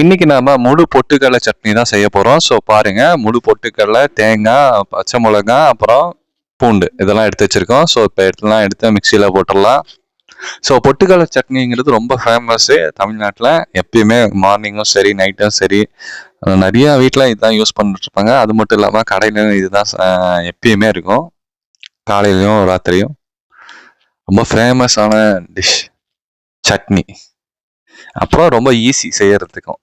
இன்னைக்கு நாம முழு பொட்டுக்கடலை சட்னி தான் செய்ய போறோம். ஸோ பாருங்க முழு பொட்டுக்கடலை தேங்காய் பச்சை மிளகாய் அப்புறம் பூண்டு இதெல்லாம் எடுத்து வச்சிருக்கோம். ஸோ இப்போ எடுத்துலாம் எடுத்து மிக்சியில் போட்டுடலாம். ஸோ பொட்டுக்கடலை சட்னிங்கிறது ரொம்ப ஃபேமஸ்ஸு தமிழ்நாட்டில். எப்பயுமே மார்னிங்கும் சரி நைட்டும் சரி. நிறையா நிறைய வீட்டில் இதுதான் யூஸ் பண்ணிட்டு இருப்பாங்க அது மட்டும் இல்லாமல் கடையிலும் இதுதான் எப்பயுமே இருக்கும். காலையிலையும் ராத்திரியும். ரொம்ப ஃபேமஸான டிஷ் சட்னி. அப்புறம் ரொம்ப ஈஸி செய்யறதுக்கும்.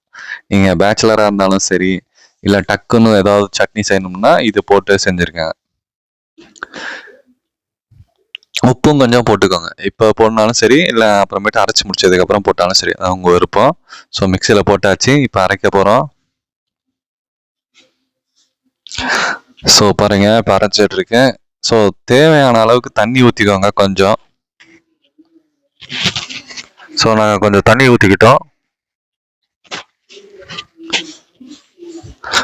நீங்கள் பேச்சுலராக இருந்தாலும் சரி இல்லை டக்குன்னு ஏதாவது சட்னி செய்யணும்னா இது போட்டு செஞ்சுருக்கேன். உப்பும் கொஞ்சம் போட்டுக்கோங்க. இப்போ போடனாலும் சரி இல்லை அப்புறமேட்டு அரைச்சி முடிச்சதுக்கப்புறம் போட்டாலும் சரி அவங்க உங்கள் விருப்பம். ஸோ மிக்சியில் போட்டாச்சு இப்போ அரைக்க போகிறோம் ஸோ பாருங்க இப்போ அரைச்சிட்ருக்கேன் ஸோ தேவையான அளவுக்கு தண்ணி ஊற்றிக்கோங்க கொஞ்சம். ஸோ நாங்கள் கொஞ்சம் தண்ணி ஊற்றிக்கிட்டோம்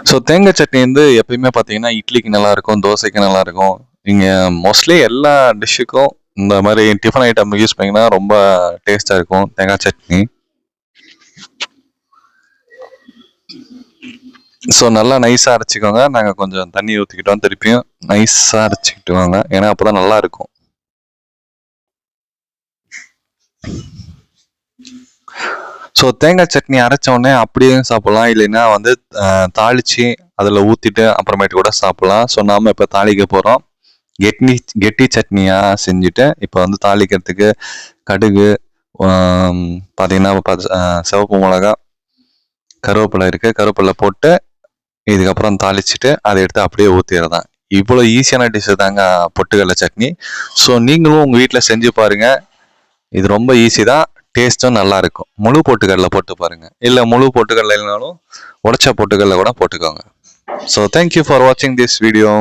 ஸோ தேங்காய் சட்னி வந்து எப்பயுமே பார்த்தீங்கன்னா இட்லிக்கு நல்லா இருக்கும் தோசைக்கு நல்லா இருக்கும் நீங்கள் மோஸ்ட்லி எல்லா டிஷ்ஷுக்கும் இந்த மாதிரி டிஃபன் ஐட்டம் யூஸ் பண்ணிங்கன்னா ரொம்ப டேஸ்ட்டாக இருக்கும் தேங்காய் சட்னி. ஸோ நல்லா நைஸாக அரைச்சிக்கோங்க. நாங்கள் கொஞ்சம் தண்ணி ஊற்றிக்கிட்டோம் திருப்பியும். நைஸாக அரைச்சிக்கிட்டு வாங்க. ஏன்னா அப்போ தான் நல்லாயிருக்கும். ஸோ தேங்காய் சட்னி அரைச்ச உடனே அப்படியே சாப்பிட்லாம். இல்லைன்னா வந்து தாளித்து தாளிச்சு அதில் ஊற்றிட்டு அப்புறமேட்டு கூட சாப்பிட்லாம். ஸோ நாம் இப்போ தாளிக்க போகிறோம் கெட்னி கெட்டி சட்னியாக செஞ்சுட்டு இப்போ வந்து தாளிக்கிறதுக்கு கடுகு பார்த்தீங்கன்னா சிவப்பு மிளகா கருவேப்பிலை இருக்குது கருவேப்பிலை போட்டு இதுக்கப்புறம் தாளிச்சிட்டு அதை எடுத்து அப்படியே ஊற்றிடுறதான் இவ்வளோ ஈஸியான டிஷ்ஷு தாங்க பொட்டுக்கடலை சட்னி. ஸோ நீங்களும் உங்கள் வீட்டில் செஞ்சு பாருங்கள் இது ரொம்ப ஈஸி தான். டேஸ்ட்டும் நல்லாயிருக்கும். முழு பொட்டுக்கடலை போட்டு பாருங்கள் இல்லை முழு பொட்டுக்கடலை இல்லைனாலும் உடச்ச பொட்டுக்கடலை கூட போட்டுக்கோங்க. ஸோ தேங்க்யூ ஃபார் வாட்சிங் திஸ் வீடியோ